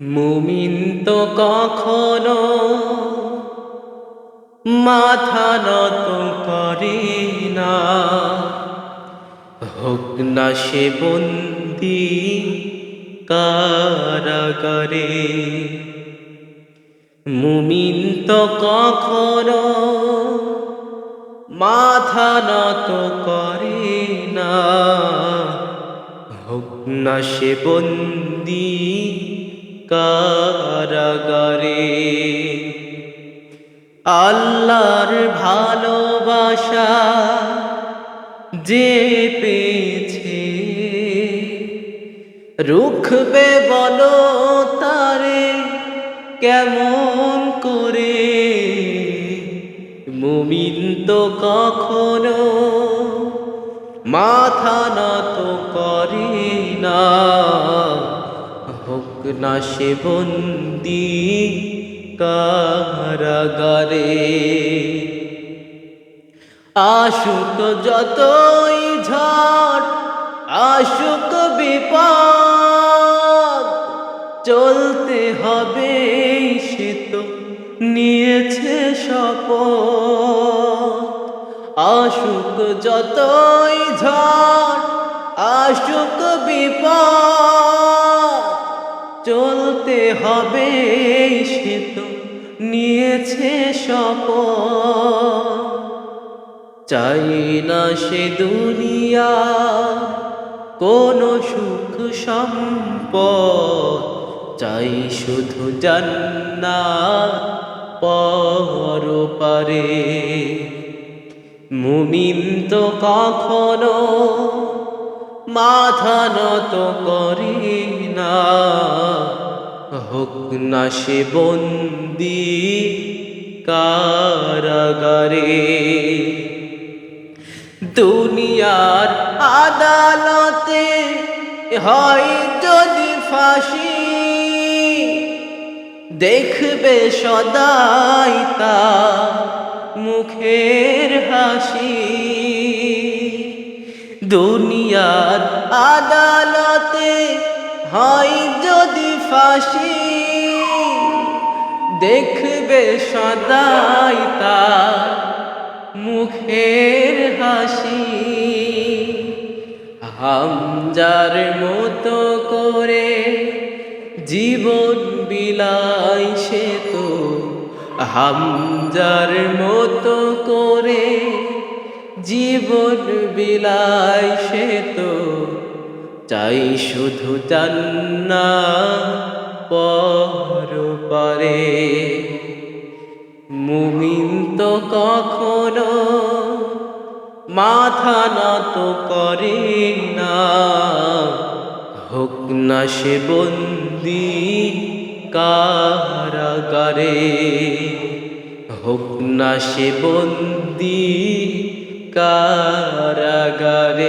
মুমিন তো কখনো মাথা নত করে না। হোক না সে বন্দি কারাগারে। মুমিন তো কখনো মাথা নত করে না। হোক না সে বন্দি কারাগারে। আল্লাহর ভালোবাসা যে পেয়েছে, রুখবে বলো তারে কেমন করে? মুমিন তো কখনো মাথা নত করে না। হোক না সে বন্দি কারাগারে। আশুক যতই ঝড় আশুক বিপদ, চলতে হবে সে তো নিয়েছে শপথ। আশুক যতই ঝড় আশুক বিপদ চলতে হবে সে তো নিয়েছে শপথ। চাই না সে দুনিয়া কোনো সুখ সম্পদ। চাই শুধু জান্নাত পর পারে। মুমিন তো কখনো মাথা নত করি না। হোক না সে বন্দি কারাগারে। দুনিয়ার আদালতে হয় যদি ফাঁসি, দেখবে সদাই তা মুখের হাসি। দুনিয়ার আদালতে হয় যদি ফাঁসি, দেখবে সদাই তার মুখের হাসি। হামজার মতো করে জীবন বিলাই সে তো হামজার মতো জীবন বিলাই সে তো, চাই শুধু জান্না পর পারে মুমিন তো কখনো মাথা নত করে না, হোক না সে বন্দি কারাগারে, হোক না সে বন্দি কারাগারে